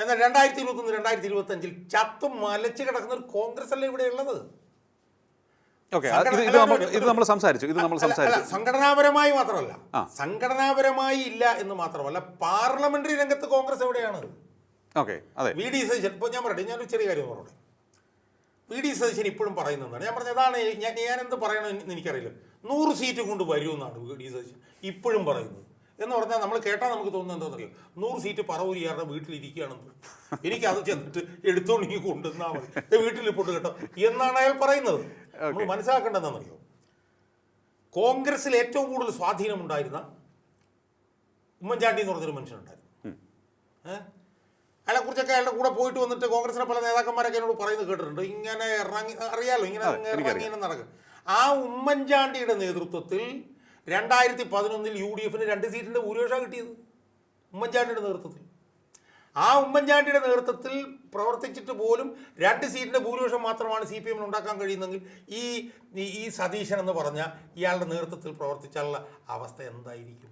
എന്നാൽ രണ്ടായിരത്തി ഇരുപത്തൊന്ന് രണ്ടായിരത്തി ഇരുപത്തഞ്ചിൽ ചത്തും മലച്ച് കിടക്കുന്ന ഒരു കോൺഗ്രസ് അല്ലേ ഇവിടെ ഉള്ളത് ഇത് നമ്മൾ സംസാരിച്ചു ഇത് നമ്മൾ സംസാരിച്ചു. സംഘടനാപരമായി മാത്രമല്ല. സംഘടനാപരമായി ഇല്ല എന്ന് മാത്രമല്ല പാർലമെന്ററി രംഗത്ത് കോൺഗ്രസ് എവിടെയാണ്? ഓക്കെ അതെ. വി ഡി സതീശൻ ഇപ്പോൾ ഞാൻ പറയട്ടെ ഞാനൊരു ചെറിയ കാര്യം പറയട്ടെ വി ഡി സതീശൻ ഇപ്പോഴും പറയുന്നതാണ് ഞാൻ പറഞ്ഞത് അതാണ് ഞാൻ ഞാൻ എന്ത് പറയണമെന്ന് എനിക്കറിയില്ല. നൂറ് സീറ്റ് കൊണ്ട് വരുമെന്നാണ് വി ഡി സതീശൻ ഇപ്പോഴും പറയുന്നത്. എന്ന് പറഞ്ഞാൽ നമ്മൾ കേട്ടാൽ നമുക്ക് തോന്നുന്നത് എന്താണെന്നറിയോ നൂറ് സീറ്റ് പറവൂരിയാരുടെ വീട്ടിലിരിക്കുകയാണെന്ന്. എനിക്ക് അത് ചെന്നിട്ട് എടുത്തോണ്ട് നീ കൊണ്ടുവന്നാ മതി. വീട്ടിൽ ഇപ്പോൾ കേട്ടോ. എന്നാണ് അയാൾ പറയുന്നത്? നമ്മൾ മനസ്സിലാക്കേണ്ടതെന്നറിയോ? കോൺഗ്രസിൽ ഏറ്റവും കൂടുതൽ സ്വാധീനമുണ്ടായിരുന്ന ഉമ്മൻചാണ്ടി എന്ന് പറഞ്ഞൊരു മനുഷ്യനുണ്ടായിരുന്നു. ഏഹ് അയാളെ കുറിച്ചൊക്കെ അയാളുടെ കൂടെ പോയിട്ട് വന്നിട്ട് കോൺഗ്രസിലെ പല നേതാക്കന്മാരൊക്കെ എന്നോട് പറയുന്നത് കേട്ടിട്ടുണ്ട്. ഇങ്ങനെ ഇറങ്ങി അറിയാലോ ഇങ്ങനെ. ഇറങ്ങി ഇങ്ങനെ നടക്കും. ആ ഉമ്മൻചാണ്ടിയുടെ നേതൃത്വത്തിൽ രണ്ടായിരത്തി പതിനൊന്നിൽ യു ഡി എഫിന് രണ്ട് സീറ്റിന്റെ ഭൂരിപക്ഷമാണ് കിട്ടിയത് ഉമ്മൻചാണ്ടിയുടെ നേതൃത്വത്തിൽ. ആ ഉമ്മൻചാണ്ടിയുടെ നേതൃത്വത്തിൽ പ്രവർത്തിച്ചിട്ട് പോലും രണ്ട് സീറ്റിന്റെ ഭൂരിപക്ഷം മാത്രമാണ് സി പി എമ്മിന് ഉണ്ടാക്കാൻ കഴിയുന്നെങ്കിൽ ഈ ഈ- ഈ സതീശൻ എന്ന് പറഞ്ഞ ഇയാളുടെ നേതൃത്വത്തിൽ പ്രവർത്തിച്ചാലുള്ള അവസ്ഥ എന്തായിരിക്കും?